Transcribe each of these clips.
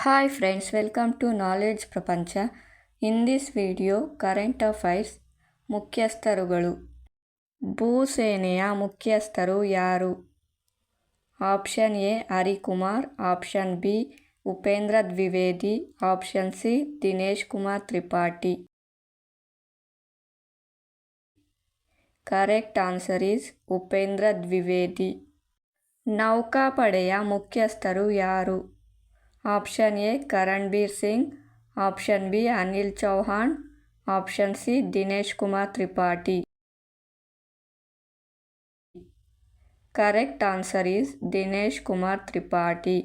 Hi friends, welcome to Knowledge Prapancha in this video, current affairs ಮುಖ್ಯಸ್ಥರುಗಳು ಭೂಸೇನೆಯ ಮುಖ್ಯಸ್ಥರು ಯಾರು option A Harikumar option B Upendra Dwivedi option C Dinesh Kumar Tripathi correct answer is Upendra Dwivedi ನೌಕಾಪಡೆಯ ಮುಖ್ಯಸ್ಥರು ಯಾರು option A Karanbir Singh option B Anil Chauhan option C Dinesh Kumar Tripathi correct answer is Dinesh Kumar Tripathi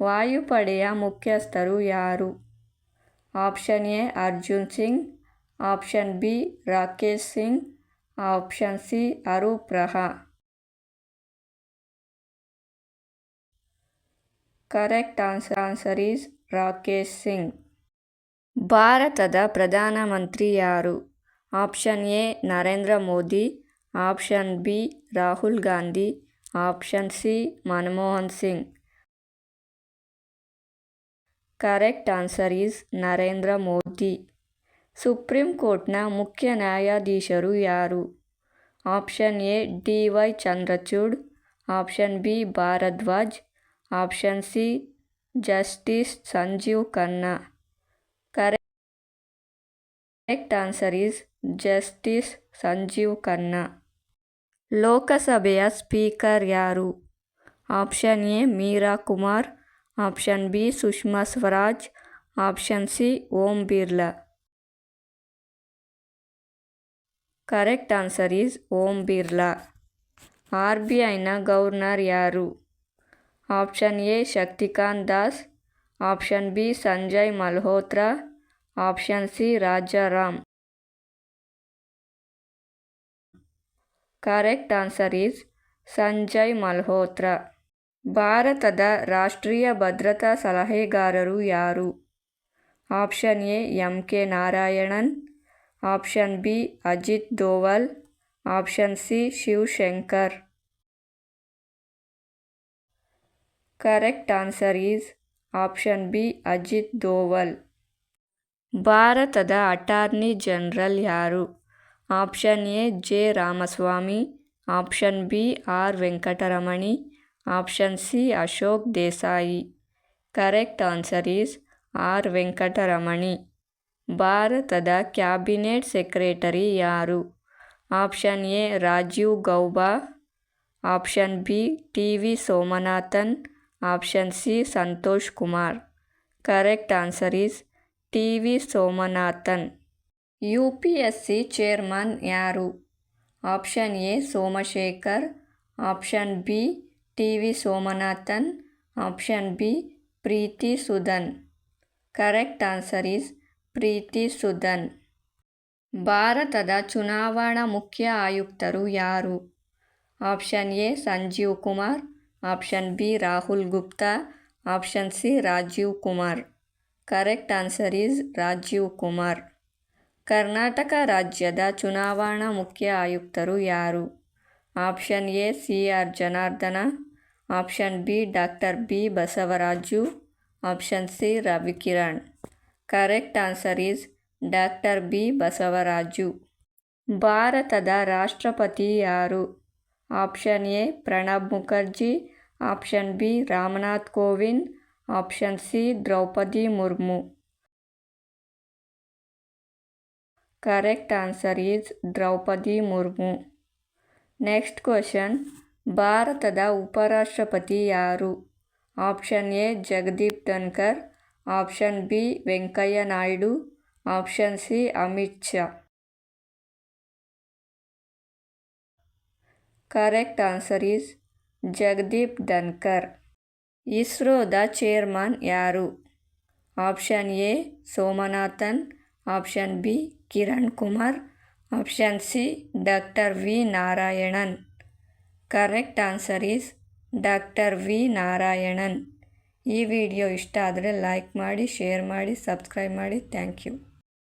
ವಾಯುಪಡೆಯ ಮುಖ್ಯಸ್ಥರು ಯಾರು option A Arjun Singh option B Rakesh Singh option C Aroop Raha correct answer answer is Rakesh Singh ಭಾರತದ ಪ್ರಧಾನಮಂತ್ರಿ ಯಾರು option A Narendra Modi option B Rahul Gandhi option C Manmohan Singh correct answer is Narendra Modi supreme ಕೋರ್ಟ್ನ ಮುಖ್ಯ ನ್ಯಾಯಾಧೀಶರು ಯಾರು option A D Y Chandrachud option B Bhardwaj option C justice Sanjiv Khanna correct answer is justice Sanjiv Khanna ಲೋಕಸಭೆಯ speaker ಯಾರು option A Meira Kumar option B Sushma Swaraj option C Om Birla correct answer is Om Birla R B ಐನ governor ಯಾರು option A, Shaktikanta Das. Option B, Sanjay Malhotra. Option C Rajaram correct answer is Sanjay Malhotra. ಭಾರತದ ರಾಷ್ಟ್ರೀಯ ಭದ್ರತಾ ಸಲಹೆಗಾರರು ಯಾರು? Option A, M K Narayanan. Option B, Ajit Doval. Option C, Shivshankar. correct answer is option B Ajit Doval ಭಾರತದ attorney general ಯಾರು option A J Ramaswamy option B R Venkataramani option C Ashok Desai correct answer is R Venkataramani ಭಾರತದ cabinet secretary ಯಾರು option A Rajiv Gauba option B T V Somanathan option C, Santosh Kumar. Correct answer is T V Somanathan. U P S C chairman ಯಾರು? Option A, Somashekar. Option B, T V Somanathan. Option B, Preeti Sudhan. Correct answer is Preeti Sudhan. ಭಾರತದ ಚುನಾವಣಾ ಮುಖ್ಯ ಆಯುಕ್ತರು ಯಾರು? Option A, Sanjeev Kumar. Option B, Rahul Gupta. Option C, Rajeev Kumar. Correct answer is Rajeev Kumar. Karnataka ರಾಜ್ಯದ ಚುನಾವಣಾ ಮುಖ್ಯ ಆಯುಕ್ತರು ಯಾರು? Option A, C R Janardhana. Option B, doctor B Basavaraju. Option C, Ravikiran. Correct answer is doctor B Basavaraju. ಭಾರತದ ರಾಷ್ಟ್ರಪತಿ ಯಾರು? option A Pranab Mukherjee option B Ramnath Kovind option C Droupadi Murmu correct answer is Droupadi Murmu next question ಭಾರತದ ಉಪರಾಷ್ಟ್ರಪತಿ ಯಾರು option A Jagdeep Dhankhar option B Venkaiah Naidu option C Amit Shah correct answer is Jagdeep Dhankhar ಇಸ್ರೋದ chairman ಯಾರು option A Somanathan option B Kiran Kumar option C doctor V Narayanan correct answer is doctor V Narayanan ಈ video ಇಷ್ಟ ಆದರೆ like ಮಾಡಿ share ಮಾಡಿ subscribe ಮಾಡಿ. Thank you